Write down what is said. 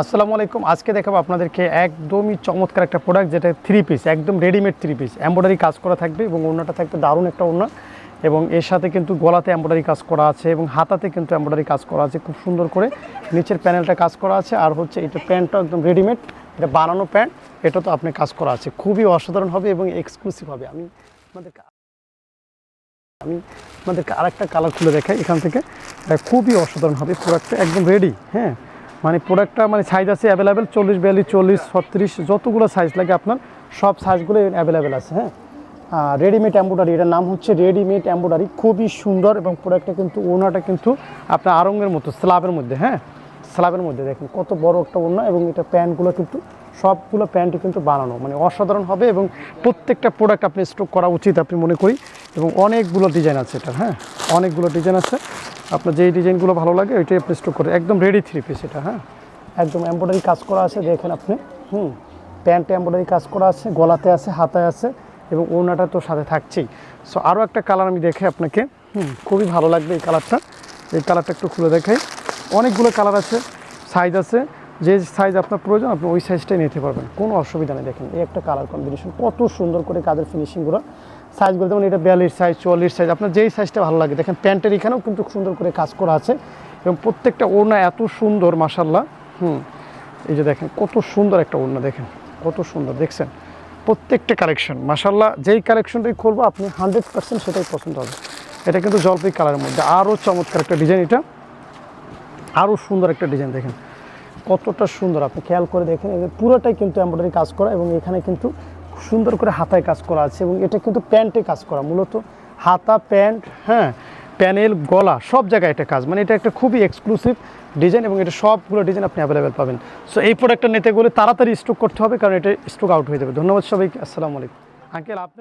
আসসালামু আলাইকুম। আজকে দেখাবো আপনাদেরকে একদমই চমৎকার একটা প্রোডাক্ট যেটা থ্রি পিস একদম রেডিমেড থ্রি পিস এম্ব্রয়ডারি কাজ করা থাকবে এবং ওড়নাটা থাকবে দারুণ একটা ওড়না এবং এর সাথে কিন্তু গলাতে এম্ব্রয়ডারি কাজ করা আছে এবং হাতাতে কিন্তু এম্ব্রয়ডারি কাজ করা আছে খুব সুন্দর করে। নিচের প্যানেলটা কাজ করা আছে আর হচ্ছে এটা প্যান্টটা একদম রেডিমেড এটা বানানো প্যান্ট, এটা তো আপনি কাজ করা আছে। খুবই অসাধারণ হবে এবং এক্সক্লুসিভ হবে। আমি আপনাদেরকে আমি আপনাদেরকে আরেকটা কালার খুলে দেখাই এখান থেকে। খুবই অসাধারণ হবে প্রোডাক্টটা একদম রেডি হ্যাঁ। মানে প্রোডাক্টটা মানে সাইজ আছে অ্যাভেলেবেল চল্লিশ, বিয়াল্লিশ, চল্লিশ, ছত্রিশ, যতগুলো সাইজ লাগে আপনার, সব সাইজগুলো অ্যাভেলেবেল আছে হ্যাঁ? রেডিমেড এম্ব্রয়ডারি এটার নাম হচ্ছে রেডিমেড এম্ব্রয়ডারি খুবই সুন্দর এবং প্রোডাক্টটা কিন্তু ওনাটা কিন্তু আপনার আরঙ্গের মতো স্ল্যাবের মধ্যে হ্যাঁ? স্ল্যাবের মধ্যে দেখেন, কত বড় একটা ওড়না এবং এটা প্যান্টগুলো কিন্তু, সবগুলো প্যান্টই কিন্তু বানানো মানে অসাধারণ হবে এবং প্রত্যেকটা প্রোডাক্ট আপনি স্টক করা উচিত আপনি মনে করি, এবং অনেকগুলো ডিজাইন আছে এটা হ্যাঁ? অনেকগুলো ডিজাইন আছে। আপনার যেই ডিজাইনগুলো ভালো লাগে, ওইটাই আপনি স্টক করে একদম রেডি থ্রি পিস এটা হ্যাঁ? একদম এম্ব্রয়ডারি কাজ করা আছে, দেখেন আপনি। হুম? প্যান্টে এম্ব্রয়ডারি কাজ করা আছে, গলাতে আছে, হাতায় আছে, এবং ওড়নাটা তো সাথে থাকছেই। সো আরও একটা কালার আমি দেখে আপনাকে। হুম, খুবই ভালো লাগবে এই কালারটা এই কালারটা একটু খুলে দেখাই। অনেকগুলো কালার আছে সাইজ আছে। যে সাইজ আপনার প্রয়োজন, আপনি ওই সাইজটাই নিতে পারবেন। কোনো অসুবিধা নেই, দেখেন, এই একটা কালার কম্বিনেশন কত সুন্দর করে কাজের ফিনিশিংগুলো সাইজগুলো যেমন এটা বিয়াল্লিশ সাইজ চুয়াল্লিশ সাইজ আপনার যেই সাইজটা ভালো লাগে। দেখেন প্যান্টের এখানেও কিন্তু সুন্দর করে কাজ করা আছে। এবং প্রত্যেকটা ওড়না এত সুন্দর মাসাল্লাহ হুম, এই যে দেখেন, কত সুন্দর একটা ওড়না, দেখেন, কত সুন্দর, দেখছেন? প্রত্যেকটা কালেকশন মাসাল্লাহ যেই কালেকশনটাই খুলবো, আপনি হান্ড্রেড পার্সেন্ট সেটাই পছন্দ হবে। এটা কিন্তু জলপাই কালারের মধ্যে। আরও চমৎকার একটা ডিজাইন এটা। আরও সুন্দর একটা ডিজাইন দেখেন। কতটা সুন্দর, আপনি খেয়াল করে দেখেন পুরোটাই কিন্তু এমব্রয়ডারি কাজ করা এবং এখানে কিন্তু সুন্দর করে হাতায় কাজ করা আছে এবং এটা কিন্তু প্যান্টে কাজ করা, মূলত হাতা, প্যান্ট হ্যাঁ প্যানেল, গলা, সব জায়গায় এটা কাজ। মানে এটা একটা খুবই এক্সক্লুসিভ ডিজাইন এবং এটা সবগুলো ডিজাইন আপনি অ্যাভেলেবেল পাবেন। সো এই প্রোডাক্টটা নিতে গেলে তাড়াতাড়ি স্টক করতে হবে কারণ এটা স্টক আউট হয়ে যাবে। ধন্যবাদ সবাইকে, আসসালামু আলাইকুম। আঙ্কেল, আপনি